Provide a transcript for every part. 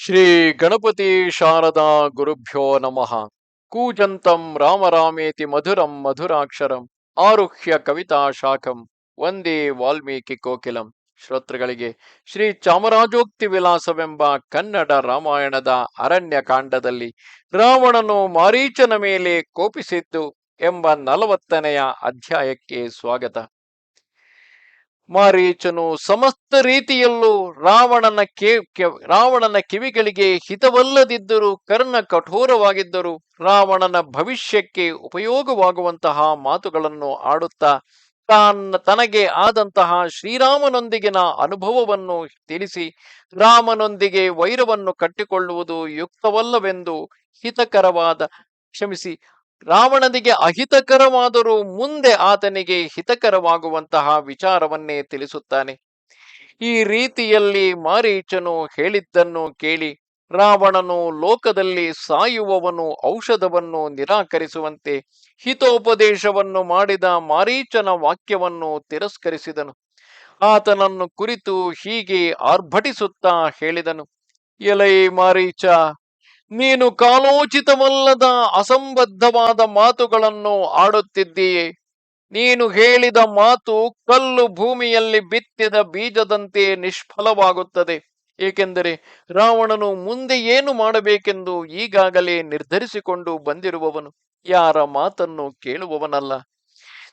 ಶ್ರೀ ಗಣಪತಿ ಶಾರದಾ ಗುರುಭ್ಯೋ ನಮಃ. ಕೂಜಂತಂ ರಾಮರಾಮೇತಿ ಮಧುರಂ ಮಧುರಾಕ್ಷರಂ ಆರುಹ್ಯ ಕವಿತಾ ಶಾಖಂ ವಂದೇ ವಾಲ್ಮೀಕಿ ಕೋಕಿಲಂ. ಶ್ರೋತೃಗಳಿಗೆ ಶ್ರೀ ಚಾಮರಾಜೋಕ್ತಿ ವಿಲಾಸವೆಂಬ ಕನ್ನಡ ರಾಮಾಯಣದ ಅರಣ್ಯ ಕಾಂಡದಲ್ಲಿ ರಾವಣನು ಮಾರೀಚನ ಮೇಲೆ ಕೋಪಿಸಿದ್ದು ಎಂಬ ನಲವತ್ತನೆಯ ಅಧ್ಯಾಯಕ್ಕೆ ಸ್ವಾಗತ. ಮಾರೀಚನು ಸಮಸ್ತ ರೀತಿಯಲ್ಲೂ ರಾವಣನ ಕೇ ರಾವಣನ ಕಿವಿಗಳಿಗೆ ಹಿತವಲ್ಲದಿದ್ದರೂ ಕರ್ಣ ಕಠೋರವಾಗಿದ್ದರು ರಾವಣನ ಭವಿಷ್ಯಕ್ಕೆ ಉಪಯೋಗವಾಗುವಂತಹ ಮಾತುಗಳನ್ನು ಆಡುತ್ತಾ ತನ್ನ ತನಗೆ ಆದಂತಹ ಶ್ರೀರಾಮನೊಂದಿಗಿನ ಅನುಭವವನ್ನು ತಿಳಿಸಿ ರಾಮನೊಂದಿಗೆ ವೈರವನ್ನು ಕಟ್ಟಿಕೊಳ್ಳುವುದು ಯುಕ್ತವಲ್ಲವೆಂದು ಹಿತಕರವಾದ ಕ್ಷಮಿಸಿ ರಾವಣನಿಗೆ ಅಹಿತಕರವಾದರೂ ಮುಂದೆ ಆತನಿಗೆ ಹಿತಕರವಾಗುವಂತಹ ವಿಚಾರವನ್ನೇ ತಿಳಿಸುತ್ತಾನೆ. ಈ ರೀತಿಯಲ್ಲಿ ಮಾರೀಚನು ಹೇಳಿದ್ದನ್ನು ಕೇಳಿ ರಾವಣನು ಲೋಕದಲ್ಲಿ ಸಾಯುವವನು ಔಷಧವನ್ನು ನಿರಾಕರಿಸುವಂತೆ ಹಿತೋಪದೇಶವನ್ನು ಮಾಡಿದ ಮಾರೀಚನ ವಾಕ್ಯವನ್ನು ತಿರಸ್ಕರಿಸಿದನು. ಆತನನ್ನು ಕುರಿತು ಹೀಗೆ ಆರ್ಭಟಿಸುತ್ತಾ ಹೇಳಿದನು. ಎಲೈ ಮಾರೀಚ ನೀನು ಕಾಲೋಚಿತವಲ್ಲದ ಅಸಂಬದ್ಧವಾದ ಮಾತುಗಳನ್ನು ಆಡುತ್ತಿದ್ದೀಯೆ. ನೀನು ಹೇಳಿದ ಮಾತು ಕಲ್ಲು ಭೂಮಿಯಲ್ಲಿ ಬಿತ್ತಿದ ಬೀಜದಂತೆ ನಿಷ್ಫಲವಾಗುತ್ತದೆ. ಏಕೆಂದರೆ ರಾವಣನು ಮುಂದೆ ಏನು ಮಾಡಬೇಕೆಂದು ಈಗಾಗಲೇ ನಿರ್ಧರಿಸಿಕೊಂಡು ಬಂದಿರುವವನು. ಯಾರ ಮಾತನ್ನು ಕೇಳುವವನಲ್ಲ.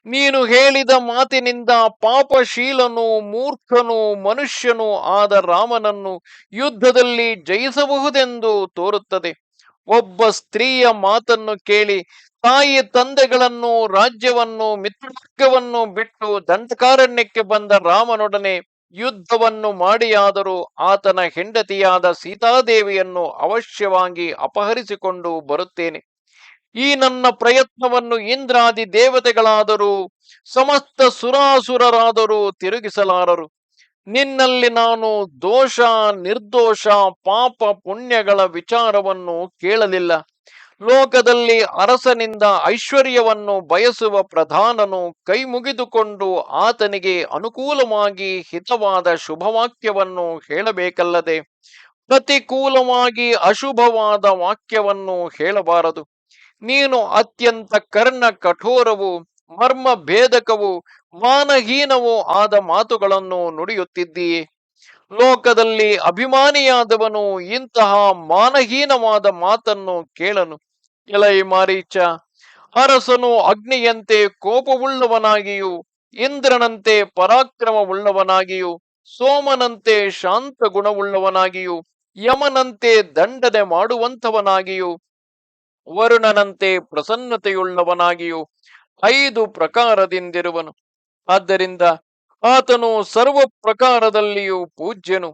ನೀನು ಹೇಳಿದ ಮಾತಿನಿಂದ ಪಾಪಶೀಲನು ಮೂರ್ಖನು ಮನುಷ್ಯನು ಆದ ರಾಮನನ್ನು ಯುದ್ಧದಲ್ಲಿ ಜಯಿಸಬಹುದೆಂದು ತೋರುತ್ತದೆ. ಒಬ್ಬ ಸ್ತ್ರೀಯ ಮಾತನ್ನು ಕೇಳಿ ತಾಯಿ ತಂದೆಗಳನ್ನು, ರಾಜ್ಯವನ್ನು ಮಿತ್ರವರ್ಗವನ್ನು ಬಿಟ್ಟು ದಂಡಕಾರಣ್ಯಕ್ಕೆ ಬಂದ ರಾಮನೊಡನೆ ಯುದ್ಧವನ್ನು ಮಾಡಿಯಾದರೂ ಆತನ ಹೆಂಡತಿಯಾದ ಸೀತಾದೇವಿಯನ್ನು ಅವಶ್ಯವಾಗಿ ಅಪಹರಿಸಿಕೊಂಡು ಬರುತ್ತೇನೆ. ಈ ನನ್ನ ಪ್ರಯತ್ನವನ್ನು ಇಂದ್ರಾದಿ ದೇವತೆಗಳಾದರೂ, ಸಮಸ್ತ ಸುರಾಸುರರಾದರೂ ತಿರುಗಿಸಲಾರರು. ನಿನ್ನಲ್ಲಿ ನಾನು ದೋಷ, ನಿರ್ದೋಷ, ಪಾಪ ಪುಣ್ಯಗಳ ವಿಚಾರವನ್ನು ಕೇಳಲಿಲ್ಲ. ಲೋಕದಲ್ಲಿ ಅರಸನಿಂದ ಐಶ್ವರ್ಯವನ್ನು ಬಯಸುವ ಪ್ರಧಾನನು ಕೈ ಮುಗಿದುಕೊಂಡು ಆತನಿಗೆ ಅನುಕೂಲವಾಗಿ ಹಿತವಾದ ಶುಭವಾಕ್ಯವನ್ನು ಹೇಳಬೇಕಲ್ಲದೆ, ಪ್ರತಿಕೂಲವಾಗಿ ಅಶುಭವಾದ ವಾಕ್ಯವನ್ನು ಹೇಳಬಾರದು. ನೀನು ಅತ್ಯಂತ ಕರ್ಣ ಕಠೋರವು, ಮರ್ಮ ಭೇದಕವು, ಮಾನಹೀನವೂ ಆದ ಮಾತುಗಳನ್ನು ನುಡಿಯುತ್ತಿದ್ದೀಯ ಲೋಕದಲ್ಲಿ ಅಭಿಮಾನಿಯಾದವನು ಇಂತಹ ಮಾನಹೀನವಾದ ಮಾತನ್ನು ಕೇಳನು. ಎಲೈ ಮಾರೀಚ, ಅರಸನು ಅಗ್ನಿಯಂತೆ ಕೋಪವುಳ್ಳವನಾಗಿಯೂ, ಇಂದ್ರನಂತೆ ಪರಾಕ್ರಮವುಳ್ಳವನಾಗಿಯೂ, ಸೋಮನಂತೆ ಶಾಂತ ಗುಣವುಳ್ಳವನಾಗಿಯೂ ಯಮನಂತೆ ದಂಡನೆ ಮಾಡುವಂಥವನಾಗಿಯೂ ವರುಣನಂತೆ ಪ್ರಸನ್ನತೆಯುಳ್ಳವನಾಗಿಯೂ ಐದು ಪ್ರಕಾರದಿಂದಿರುವನು. ಆದ್ದರಿಂದ ಆತನು ಸರ್ವ ಪ್ರಕಾರದಲ್ಲಿಯೂ ಪೂಜ್ಯನು.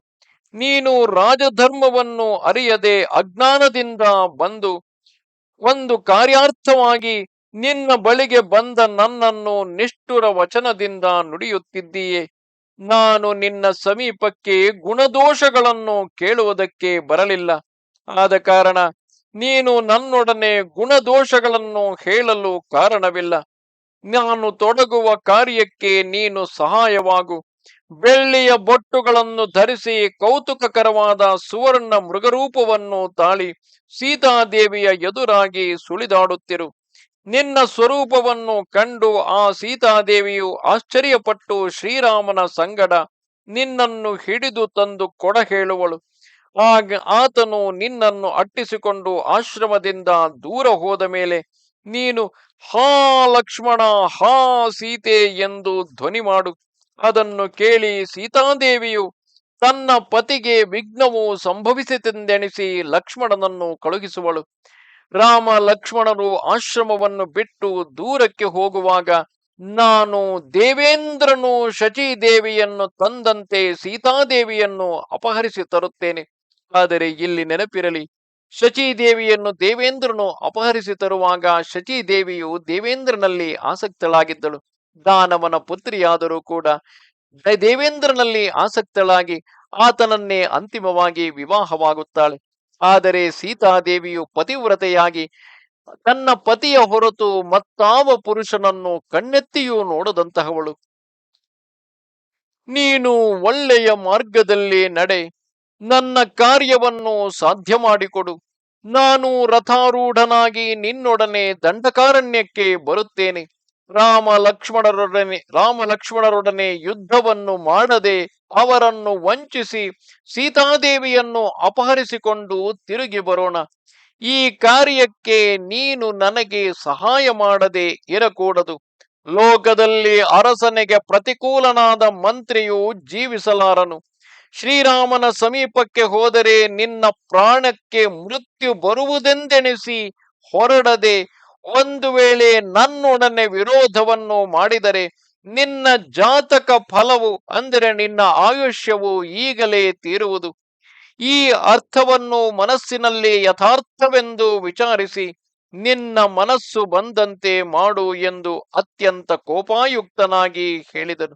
ನೀನು ರಾಜಧರ್ಮವನ್ನು ಅರಿಯದೆ ಅಜ್ಞಾನದಿಂದ ಬಂದು ಒಂದು ಕಾರ್ಯಾರ್ಥವಾಗಿ ನಿನ್ನ ಬಳಿಗೆ ಬಂದ ನನ್ನನ್ನು ನಿಷ್ಠುರ ವಚನದಿಂದ ನುಡಿಯುತ್ತಿದ್ದೀಯೆ. ನಾನು ನಿನ್ನ ಸಮೀಪಕ್ಕೆ ಗುಣದೋಷಗಳನ್ನು ಕೇಳುವುದಕ್ಕೆ ಬರಲಿಲ್ಲ. ಆದ ಕಾರಣ ನೀನು ನನ್ನೊಡನೆ ಗುಣದೋಷಗಳನ್ನು ಹೇಳಲು ಕಾರಣವಿಲ್ಲ. ನಾನು ತೊಡಗುವ ಕಾರ್ಯಕ್ಕೆ ನೀನು ಸಹಾಯವಾಗು. ಬೆಳ್ಳಿಯ ಬೊಟ್ಟುಗಳನ್ನು ಧರಿಸಿ ಕೌತುಕಕರವಾದ ಸುವರ್ಣ ಮೃಗರೂಪವನ್ನು ತಾಳಿ ಸೀತಾದೇವಿಯ ಎದುರಾಗಿ ಸುಳಿದಾಡುತ್ತಿರು. ನಿನ್ನ ಸ್ವರೂಪವನ್ನು ಕಂಡು ಆ ಸೀತಾದೇವಿಯು ಆಶ್ಚರ್ಯಪಟ್ಟು ಶ್ರೀರಾಮನ ಸಂಗಡ ನಿನ್ನನ್ನು ಹಿಡಿದು ತಂದು ಕೊಡ ಹೇಳುವಳು ಆಗ ಆತನು ನಿನ್ನನ್ನು ಅಟ್ಟಿಸಿಕೊಂಡು ಆಶ್ರಮದಿಂದ ದೂರ ಹೋದ ಮೇಲೆ, ನೀನು ಹಾ ಲಕ್ಷ್ಮಣ, ಹಾ ಸೀತೆ ಎಂದು ಧ್ವನಿ ಮಾಡು. ಅದನ್ನು ಕೇಳಿ ಸೀತಾದೇವಿಯು, ತನ್ನ ಪತಿಗೆ ವಿಘ್ನವು ಸಂಭವಿಸಿತೆಂದೆಣಿಸಿ ಲಕ್ಷ್ಮಣನನ್ನು ಕಳುಹಿಸುವಳು. ರಾಮ ಲಕ್ಷ್ಮಣರು ಆಶ್ರಮವನ್ನು ಬಿಟ್ಟು ದೂರಕ್ಕೆ ಹೋಗುವಾಗ, ನಾನು ದೇವೇಂದ್ರನು ಶಚೀದೇವಿಯನ್ನು ತಂದಂತೆ ಸೀತಾದೇವಿಯನ್ನು ಅಪಹರಿಸಿ ತರುತ್ತೇನೆ. ಆದರೆ ಇಲ್ಲಿ ನೆನಪಿರಲಿ, ಶಚೀದೇವಿಯನ್ನು ದೇವೇಂದ್ರನು ಅಪಹರಿಸಿ ತರುವಾಗ ಶಚೀದೇವಿಯು ದೇವೇಂದ್ರನಲ್ಲಿ ಆಸಕ್ತಳಾಗಿದ್ದಳು. ದಾನವನ ಪುತ್ರಿಯಾದರೂ ಕೂಡ ದೇವೇಂದ್ರನಲ್ಲಿ ಆಸಕ್ತಳಾಗಿ ಆತನನ್ನೇ ಅಂತಿಮವಾಗಿ ವಿವಾಹವಾಗುತ್ತಾಳೆ. ಆದರೆ ಸೀತಾದೇವಿಯು ಪತಿವ್ರತೆಯಾಗಿ ತನ್ನ ಪತಿಯ ಹೊರತು ಮತ್ತಾವ ಪುರುಷನನ್ನು ಕಣ್ಣೆತ್ತಿಯೂ ನೋಡದಂತಹವಳು. ನೀನು ಒಳ್ಳೆಯ ಮಾರ್ಗದಲ್ಲಿ ನಡೆ. ನನ್ನ ಕಾರ್ಯವನ್ನು ಸಾಧ್ಯ ಮಾಡಿಕೊಡು. ನಾನು ರಥಾರೂಢನಾಗಿ ನಿನ್ನೊಡನೆ ದಂಡಕಾರಣ್ಯಕ್ಕೆ ಬರುತ್ತೇನೆ. ರಾಮ ಲಕ್ಷ್ಮಣರೊಡನೆ ರಾಮ ಲಕ್ಷ್ಮಣರೊಡನೆ ಯುದ್ಧವನ್ನು ಮಾಡದೆ ಅವರನ್ನು ವಂಚಿಸಿ ಸೀತಾದೇವಿಯನ್ನು ಅಪಹರಿಸಿಕೊಂಡು ತಿರುಗಿ ಬರೋಣ. ಈ ಕಾರ್ಯಕ್ಕೆ ನೀನು ನನಗೆ ಸಹಾಯ ಮಾಡದೆ ಇರಕೂಡದು. ಲೋಕದಲ್ಲಿ ಅರಸನಿಗೆ ಪ್ರತಿಕೂಲನಾದ ಮಂತ್ರಿಯು ಜೀವಿಸಲಾರನು. ಶ್ರೀರಾಮನ ಸಮೀಪಕ್ಕೆ ಹೋದರೆ ನಿನ್ನ ಪ್ರಾಣಕ್ಕೆ ಮೃತ್ಯು ಬರುವುದೆಂದೆಣಿಸಿ ಹೊರಡದೆ ಒಂದು ವೇಳೆ ನನ್ನೊಡನೆ ವಿರೋಧವನ್ನು ಮಾಡಿದರೆ ನಿನ್ನ ಜಾತಕ ಫಲವು ಅಂದರೆ ನಿನ್ನ ಆಯುಷ್ಯವು ಈಗಲೇ ತೀರುವುದು. ಈ ಅರ್ಥವನ್ನು ಮನಸ್ಸಿನಲ್ಲಿ ಯಥಾರ್ಥವೆಂದು ವಿಚಾರಿಸಿ ನಿನ್ನ ಮನಸ್ಸು ಬಂದಂತೆ ಮಾಡು ಎಂದು ಅತ್ಯಂತ ಕೋಪಾಯುಕ್ತನಾಗಿ ಹೇಳಿದನು.